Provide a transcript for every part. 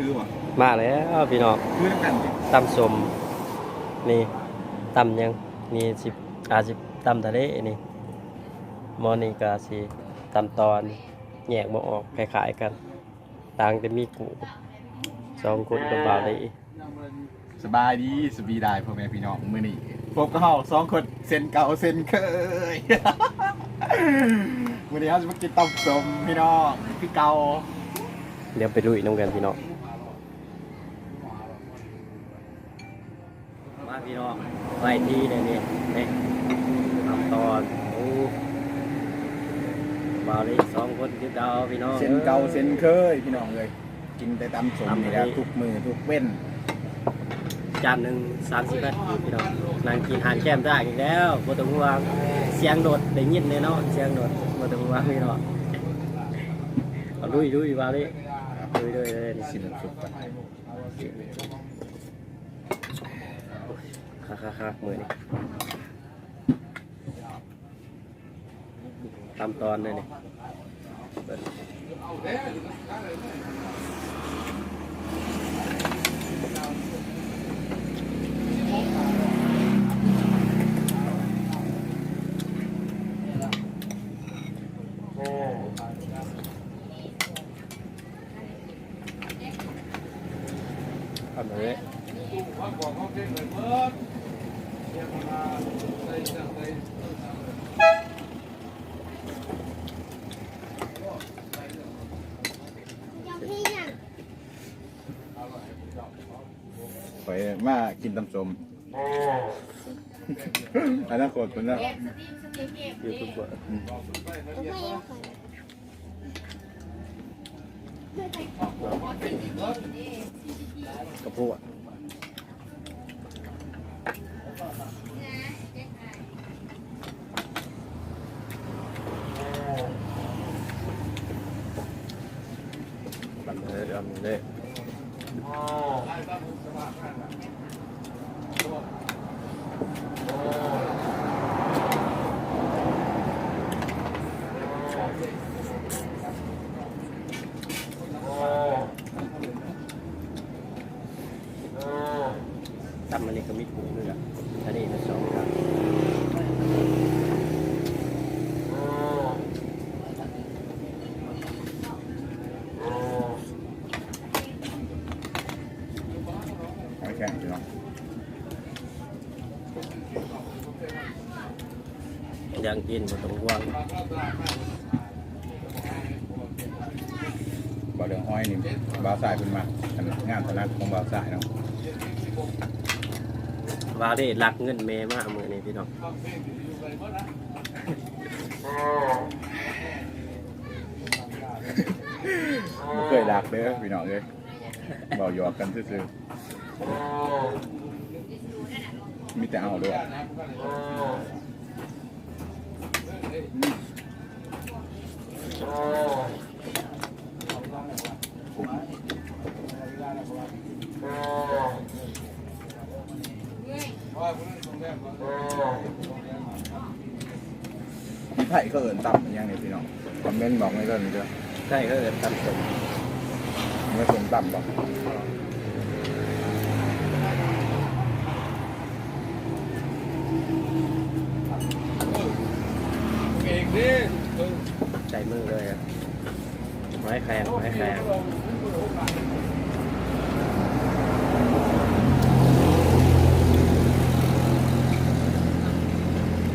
ถือว่ะมาแล้วพี่น้องถือน้ำกันดิตำสมนี่ตำยังนี่สิอาจสิตำทะเลนี่หมอนี่ก็สิตำตอนแยกบ่ออกคล้ายๆกัน ต่างแต่มีกูสองคนกับบาวเลยสบายดีสบีได้พ่อแม่พี่น้องมื้อนี้พบกับเฮาสองคนเซนเก่าเซนเคยมื้อนี้เฮาจะมากินต้มสมพี่น้องคือเก่าเดี๋ยวไปดูอีกน้ำกันพี่น้อง พี่น้องไปที่นี่นี่นี่ทำตอนโอ้บาวเลยสองคนคือเก่าพี่น้องเซนเก่าเซนเคยพี่น้องเลยกินแต่ตำสมนี่แหละทุกมือทุกเว้นจานหนึ่งสามสิบนาทีพี่น้องนั่งกินอาหารแก้มได้อีกแล้วบ่ต้องห่วงเสียงโดดได้ยินแน่นอนเสียงโดดบ่ต้องห่วงพี่น้องเอาลุยลุยมาเลยลุยลุยเลยสินสุดกัน คักคักคักมือนี่ตามตอนเลยนี่เปิดทำเลย ไปมากินตำสมอนาคตคนนะยูทูบเบอร์กระพุ้อะ ทำเลยทำเลย ตั้มมันนี่ก็มีถุงด้วยอะอันนี้นะสองครับหอยแข็งพี่น้องยังกินหมดตรงว่างบ่อเรืองห้อยนี่บ่าวสายขึ้นมาอันงานถนัดของบ่าวสายเนาะ ว่าได้รักเงินเมมากมือนี่พี่น้องบ่เคยดักเด้อพี่น้องเอ้ยบ่หยอกกันซื่อๆมีแต่เอาด้วยพี่ ไผ่เขาเอินต่ำมันยังเนี่ยพี่น้องคอมเมนต์บอกไม่เล่นเด้อใช่ก็เอินตำสมเมื่อคนต่ำบอกใจมือเลยอะไม้แข็งไม้แข็ง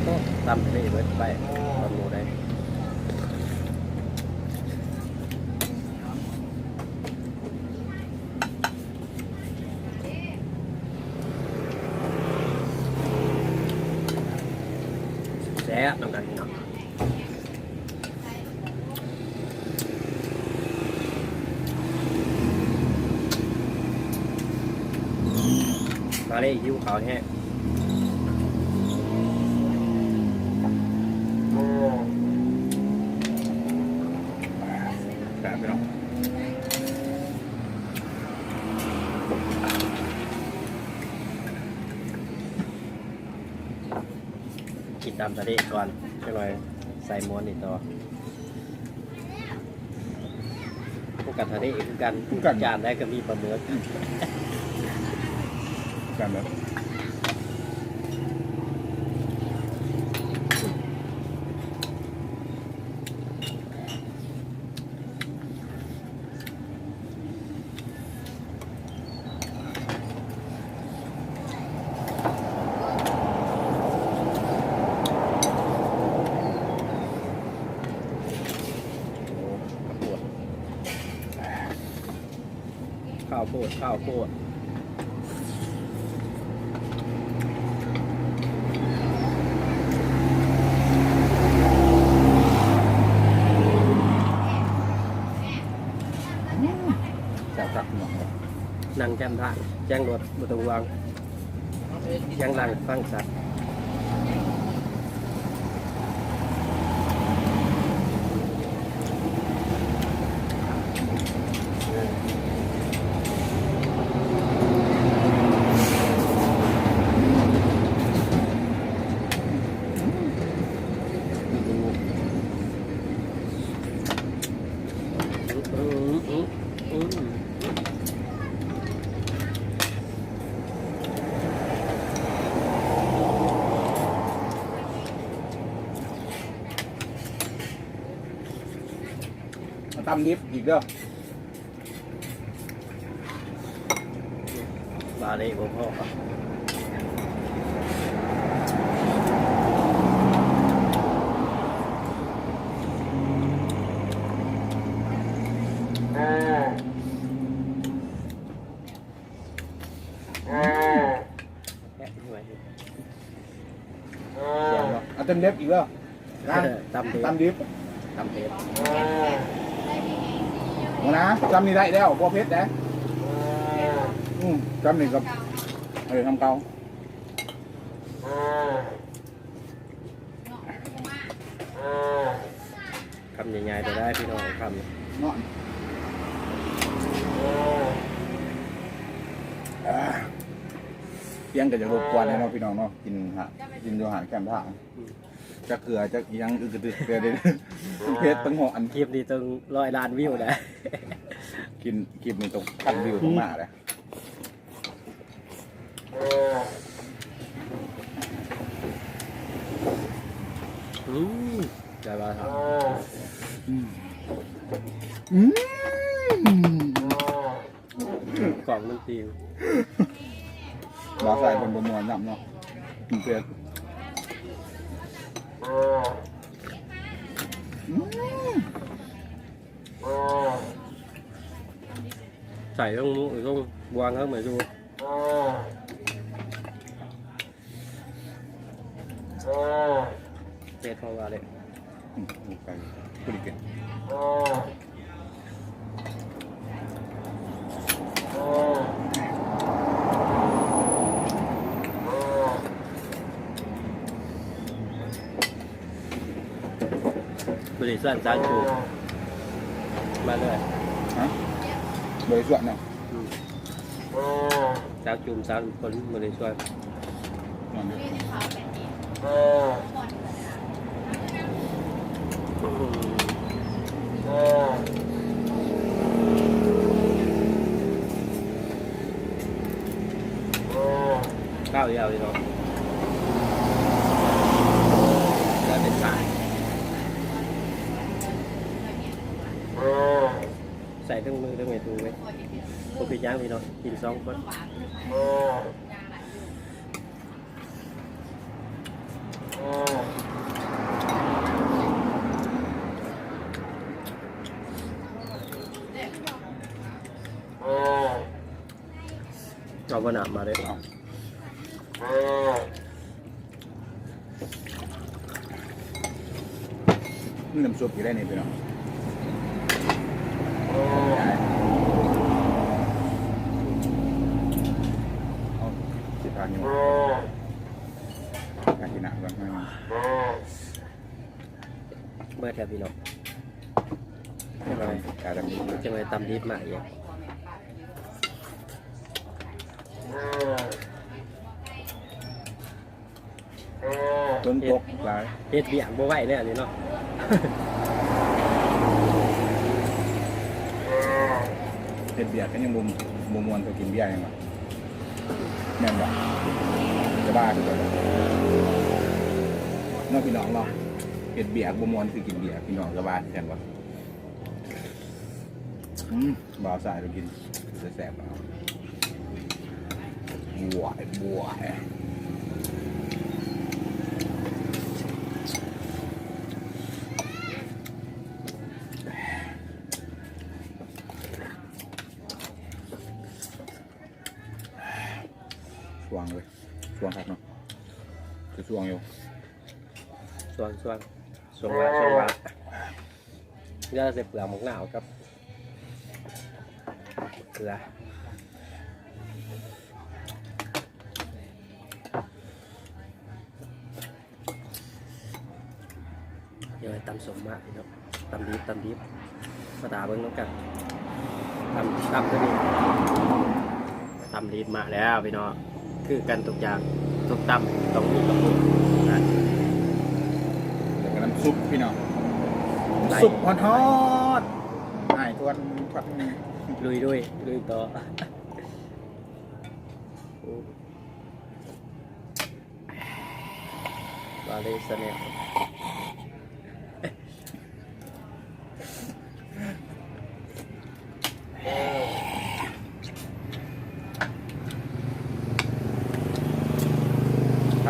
โอ้ตำไปเบิดไปตำหมูได้แซ่บน้ำกันพี่น้อง มาเลยหิวขาวแห้งแต่พี่น้องกินตามทะเลก่อนจังหน่อยใส่ม้วนอีกต่อโอ้กับทะเลคือกันคือกันจานได้ก็มีปลาหมึก กันเลยโอ้กระปวข้าวโพดข้าวโพด แซ่บครับพี่น้องครับ นั่งแจม ทางแจ้งรถบตรงวางยังหลังฟังสัตว์ ตำดิบอีกเด้อบาเลยบ่พ่อแอะ หน่วยเสียงเนาะเอาเต็มเด็บอีกเด้อนะตำเด็ตำดิบตำเด็ดโอ้นะจำนี่ได้แล้วบ่เพชรนะอืมจำนี่กับเออทำเก่าคำใหญ่ๆไปได้พี่น้องคเนาะอ่าเสียงก็จะรบกวนให้เนาะพี่น้องเนาะกินฮะกินโยหารแก้มทาง จะเกลือจะอิหยังอึกกระตึกเกลือได้เพชรตั้งหกอันำคลิปนี้ต้องร้อยล้านวิวนะกินคลิปนี้ตรงพันวิวตรงมาเลยอืมใจบ้าครับอืม กล่องมันตีว บาใส่เป็นบะมวนน้ำเนาะกินเพชรอืม ใส่ต้องมุต้องวางเขาเหมือน ดูเจ็ดพอว่าเลยอืมไปคุยกันบริษัทจานจูมาเลยฮะโดยส่วนเนาะอืมจานจูมสามคนบริษัทนอนเดียวอืมข้าวยาวเลยเนาะกลายเป็นสายใส่ทั้งมือทั้งไอตูไว้พวกพี่ ย่างพี่เนาะกินสองคนเอาบะหนามมาเลยนี่น้ำซุปอยู่ได้นี่พี่น้องเอา สิทานอยู่การกินหนักก่อนให้มันเมื่อแถวพี่เนาะให้มันกลายเป็นดีจะมาตำดิบมาอีกต้นตกหลายเฮ็ดเบี่ยงบ่ไหวเนี่ยอันนี้เนาะเผ็ดเบียร์ก็ยังมุมมุมมวนไปกินเบียร์ยังไง แม่นแหละจะบ้าคือแบบน้องพี่น้องเนาะเก็ดเบียร์บุมมวนคือกินเบียร์พี่น้องจะบ้าที่กันวะอืมบ่าวสายเรากินแสบเอาบวยบวย ช่วงเลยช่วงครับเนาะคือช่วงอยู่ส่วนส่วนส่วนว่าส่วนว่าเดี๋ยวจะเปลือกหมกหนาวกับเกลือเดี๋ยวตำสมมากพี่น้องตำดิบตำดิบมาตาเบิ้งน้องกันตำตำตัวนี้ตำดิบมาแล้วพี่น้อง คือกันทุกอย่างทุกตำต้องมีกระปุกนะแล้วก็น้ำซุปพี่น้องไหลซุปฮอตฮอตไอ้ทวนทวนลุยด้วยลุยต่อวาเลสเน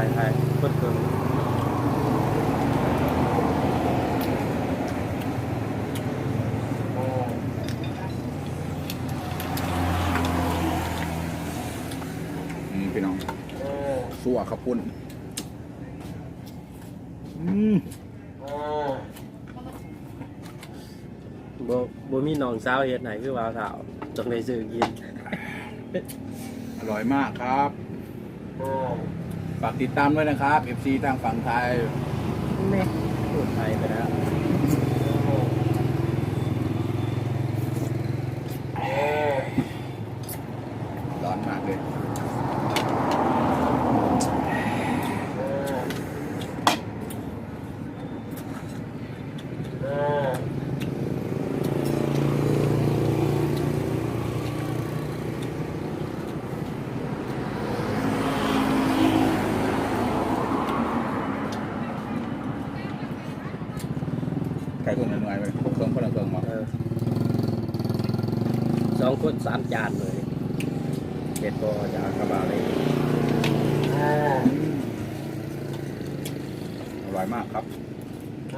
ลไปไปกดเกินอืมพี่น้องสัวขับปุ่นอืมบ่บ่มีน้องสาวเฮ็ดไหนคือว่าวสาวต้องได้ซื้อกิน อร่อยมากครับ ฝากติดตามด้วยนะครับ FC ทางฝั่งไทยนี่พูดไทยไปแล้ว ไก่คนละหน่วยไปพวกเครื่องคนละเครื่องหมดเออสองคนสามจานเลยเผ็ดบ่จะเอากระบาเลยอร่อยมากครับอ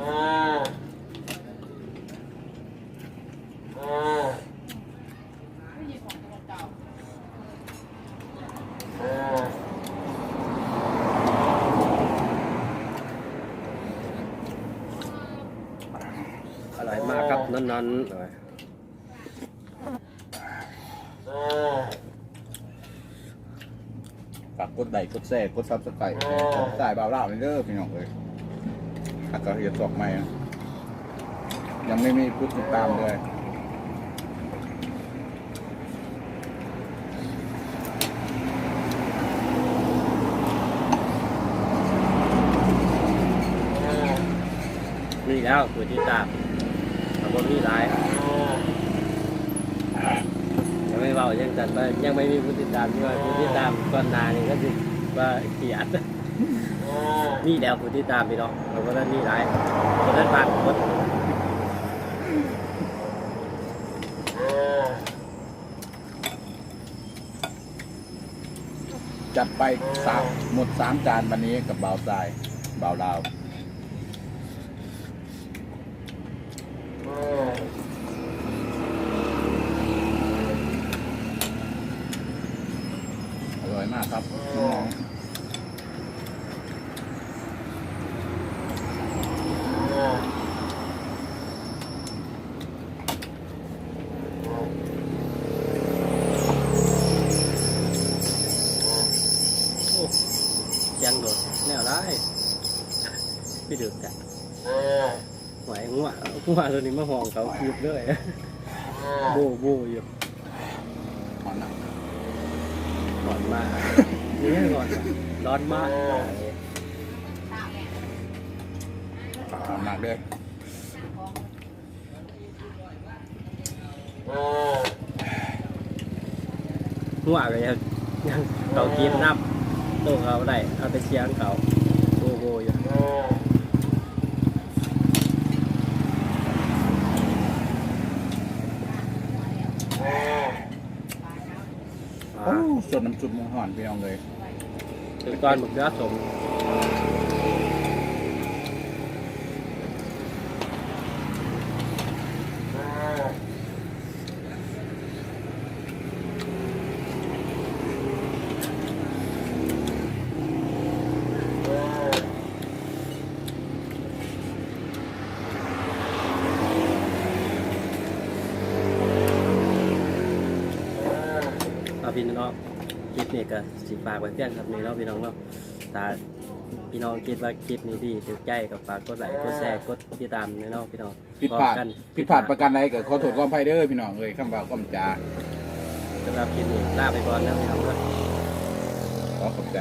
มากครับนั่นๆเลยฝากกดไลค์กดแชร์กดซับสไครต์สายบ่าวเล่าเลยเด้อพี่น้องเลยอากาศเย็นสอกใหม่นะยังไม่มีผู้ติดตามเลยนี่แล้วผู้ที่ตามแต่ บ่มีหลายยังไม่เบายังจัดว่ายังไม่มีผู้ติดตามที่ว่าผู้ติดตามก่อนหน้านี่ก็สิว่าเกลียดนี่แล้วผู้ติดตามพี่น้องเราก็นั้นมีหลายคนนั้นบาทคนจัดไปสามหมดสามจานวันนี้กับบ่าวทรายบ่าวลาว อร่อยมากครับน้องยังโดดแนวได้พี่ดึกกัน ไหวงัวงัวตัวนี้มาห้องเขาคืบเลยโบโบอยู่หอมนะร้อนมากนี่ร้อนร้อนมากหอมมากเลยหัวก็ยังยังเขากินน้ำโตเขาได้เอาไปเชียงเขาโกโกอยู่ โอ้ส ดน้ำซุปหมูห่อนพี่น้องเลยถึงตอนหมึกเนื้อสม เอาพี่น้องคลิ ปนี้ก็สิฝากไว้เพียงครับนี่เนาะพี่น้องเนาะถ้าพี่น้องคิดว่าคลิปนี้ดีถูกใจก็ฝากกดไลค์กดแชร์กดติดตามในเนาะพี่น้องผิดพลาดพร้อมกันผิดพลาดประการใดก็ขอโทษขออภัยเด้อพี่น้องเลยคำว่าคำจาสำหรับคลิปนี้ลาไปก่อนนะพี่น้องเนาะขอขอบใจ